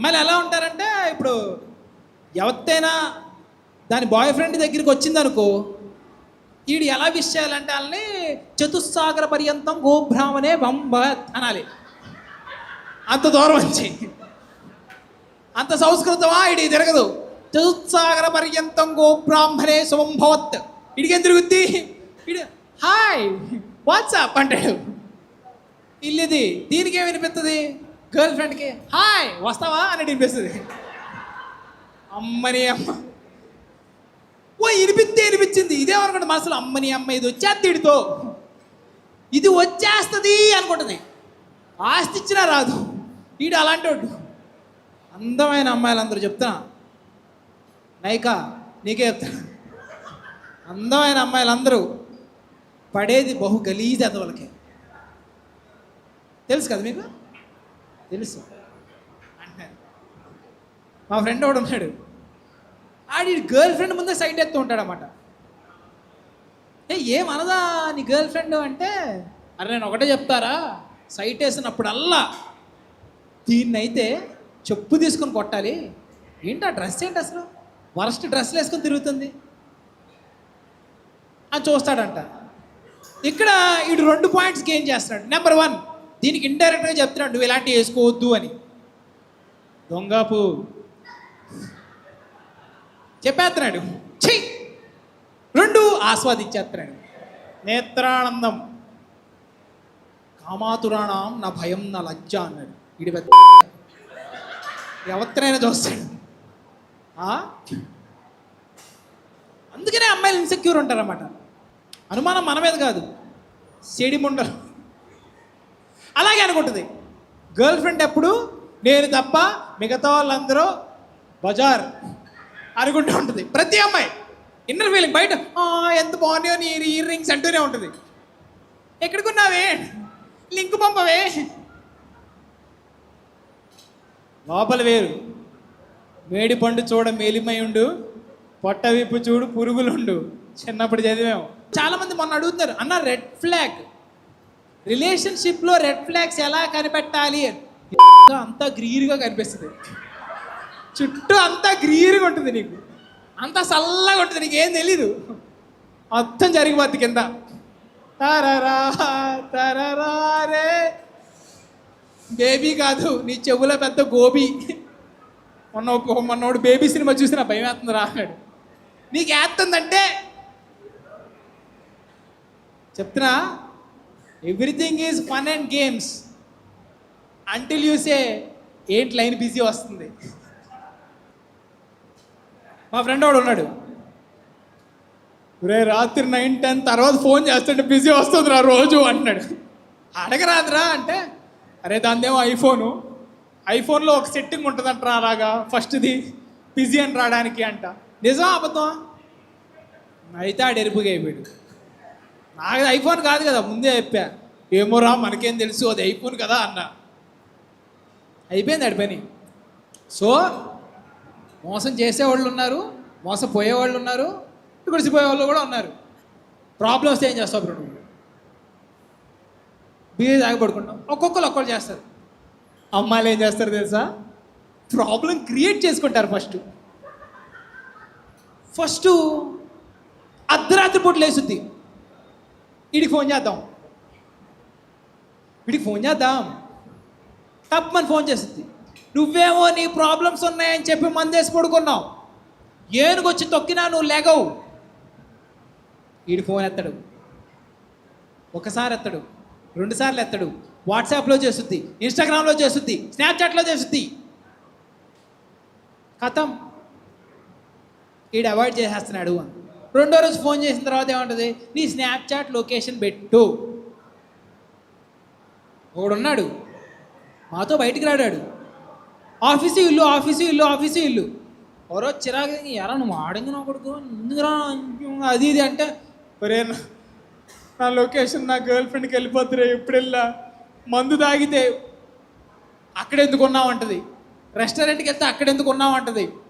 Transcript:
అమ్మాయిలు ఎలా ఉంటారంటే ఇప్పుడు ఎవరితైనా దాని బాయ్ ఫ్రెండ్ దగ్గరికి వచ్చిందనుకో వీడు ఎలా విష్ చేయాలంటే వాళ్ళని చతుస్సాగర పర్యంతం గోబ్రాహ్మణే బంబ అనాలి. అంత దూరం వచ్చి అంత సంస్కృతమా ఇడి తిరగదు. చతుస్సాగర పర్యంతం గోబ్రాహ్మణే శుభంభవత్ ఇడికేం తిరుగుద్ది? ఇడు హాయ్ వాట్సాప్ అంటాడు. ఇల్లుది దీనికి ఏమి వినిపిస్తుంది గర్ల్ ఫ్రెండ్కి హాయ్ వస్తావా? అని వినిపిస్తుంది. అమ్మని అమ్మ. ఓ వినిపిస్తే వినిపించింది. ఇదేమనుకుంటే మనసులో అమ్మని అమ్మ ఇది వచ్చేస్తే వీడితో ఇది వచ్చేస్తుంది అనుకుంటుంది. ఆస్తి ఇచ్చినా రాదు. వీడు అలాంటి వాడు అందమైన అమ్మాయిలు అందరూ నైకా నీకే చెప్తా. అందమైన అమ్మాయిలు అందరూ పడేది బహు గలీజ్ వాళ్ళకి తెలుసు కదా మీకు? తెలుసు. అంటే మా ఫ్రెండ్ ఒకడు ఉన్నాడు. ఆడి గర్ల్ ఫ్రెండ్ ముందే సైట్ ఎత్తు ఉంటాడనమాట ఏ ఏమనదా నీ గర్ల్ ఫ్రెండ్ అంటే? అరే నేను ఒకటే చెప్తారా? సైట్ వేసినప్పుడల్లా దీన్నైతే చెప్పు తీసుకొని కొట్టాలి. ఏంటి ఆ డ్రెస్ ఏంటి అసలు? వరస్ట్ డ్రెస్లు వేసుకొని తిరుగుతుంది. అని చూస్తాడంట. ఇక్కడ ఇటు రెండు పాయింట్స్ గెయిన్ చేస్తున్నాడు. నెంబర్ వన్ దీనికి ఇండైరెక్ట్గా చెప్తున్నాడు నువ్వు ఇలాంటివి వేసుకోవద్దు అని. దొంగపు చెప్పేస్తున్నాడు చెయ్యి రెండు ఆస్వాదించేస్తున్నాడు. నేత్రానందం కామాతురాణం నా భయం నా లజ్జ అన్నాడు. ఇడి పెద్ద ఎవరినైనా చూస్తాడు ఆ? అందుకనే అమ్మాయిలు ఇన్సెక్యూర్ ఉంటారన్నమాట. అనుమానం మన మీద కాదు. సెడిముండలు. అలాగే అనుకుంటుంది. గర్ల్ ఫ్రెండ్ ఎప్పుడు? నేను తప్ప మిగతా వాళ్ళందరూ బజార్ అనుకుంటూ ఉంటుంది. ప్రతి అమ్మాయి. ఇన్నర్ ఫీలింగ్ బయట ఎంత బాగున్నాయో నీ ఇయర్ రింగ్స్ అంటూనే ఉంటుంది. ఎక్కడికున్నావే? లింక్ పంపవే? లోపల వేరు. వేడి పండు చూడ మేలిమై ఉండు పొట్ట విప్పు చూడు పురుగులుండు. చిన్నప్పుడు చదివాము చాలామంది మొన్న అడుగుతున్నారు అన్న రెడ్ ఫ్లాగ్ రిలేషన్షిప్లో రెడ్ ఫ్లాగ్స్ ఎలా కనిపెట్టాలి? అని. అంతా గ్రీన్గా కనిపిస్తుంది. చుట్టూ అంతా గ్రీన్గా ఉంటుంది నీకు. అంత చల్లగా ఉంటుంది నీకు ఏం తెలీదు. మొత్తం జరిగిపోద్ది కింద. తరరా తరరా రే. బేబీ కాదు నీ చెవుల పెద్ద గోబీ. మొన్న మొన్నోడు బేబీ సినిమా చూసిన భయం వేస్తుంది రాడు నీకు వేస్తుందంటే చెప్తున్నా everything is fun and games until you say ఏంటి లైన్ బిజీ వస్తుంది? మా ఫ్రెండ్ వాడు ఉన్నాడు. రే రాత్రి నైన్ టెన్ తర్వాత ఫోన్ చేస్తుంటే బిజీ వస్తుందిరా రోజు అంటున్నాడు. అడగరాదురా అంటే అరే దానిదేమో ఐఫోను. ఐఫోన్లో ఒక సెట్టింగ్ ఉంటుందంటరా అలాగా? ఫస్ట్ది బిజీ అని రావడానికి అంట. నిజం అబద్ధం అయితే ఆడు ఎరుపుగా అయిపోయాడు. నాకు ఐఫోన్ కాదు కదా ముందే చెప్పా. ఏమోరా మనకేం తెలుసు అది ఐఫోన్ కదా అన్న. అయిపోయింది ఆడి పని. సో మోసం చేసేవాళ్ళు ఉన్నారు మోసపోయేవాళ్ళు ఉన్నారు గుడిసిపోయే వాళ్ళు కూడా ఉన్నారు. ప్రాబ్లమ్స్ ఏం చేస్తావు ఇప్పుడు నువ్వు? బీఏ తాగి పడుకుంటాం. ఒక్కొక్కరు ఒక్కరు చేస్తారు. అమ్మాయిలు ఏం చేస్తారు తెలుసా? ప్రాబ్లం క్రియేట్ చేసుకుంటారు ఫస్ట్ ఫస్ట్ అర్ధరాత్రి పూట లేసుద్ది వీడికి ఫోన్ చేద్దాం. వీడికి ఫోన్ చేద్దాం. తప్పని ఫోన్ చేస్తుంది నువ్వేమో నీ ప్రాబ్లమ్స్ ఉన్నాయని చెప్పి మందేసి పడుకున్నావు. ఏనుగొచ్చి తొక్కినా నువ్వు లేగవు. వీడి ఫోన్ ఎత్తడు. ఒకసారి ఎత్తడు రెండుసార్లు ఎత్తడు. వాట్సాప్లో చేస్తుంది. ఇన్స్టాగ్రామ్లో చేస్తుంది. స్నాప్చాట్లో చేస్తుంది. కథం. వీడు అవాయిడ్ చేసేస్తున్నాడు అని. రెండో రోజు ఫోన్ చేసిన తర్వాత ఏమంటుంది? నీ స్నాప్చాట్ లొకేషన్ పెట్టు. ఒకడున్నాడు. మాతో బయటికి రాడాడు. ఆఫీసు ఇల్లు ఆఫీసు ఇల్లు ఆఫీసు ఇల్లు. ఎవరో చిరాకు ఎరా నువ్వు ఆడంగి నా కొడుకు? ఎందుకురా? అది ఇది అంటే ఒరే నా- నా లొకేషన్ నా గర్ల్ ఫ్రెండ్కి వెళ్ళిపోతురే ఎప్పుడు వెళ్ళా? మందు తాగితే అక్కడ ఎందుకు ఉన్నావు? అంటది. రెస్టారెంట్కి వెళ్తే అక్కడ ఎందుకు ఉన్నావు? అంటది.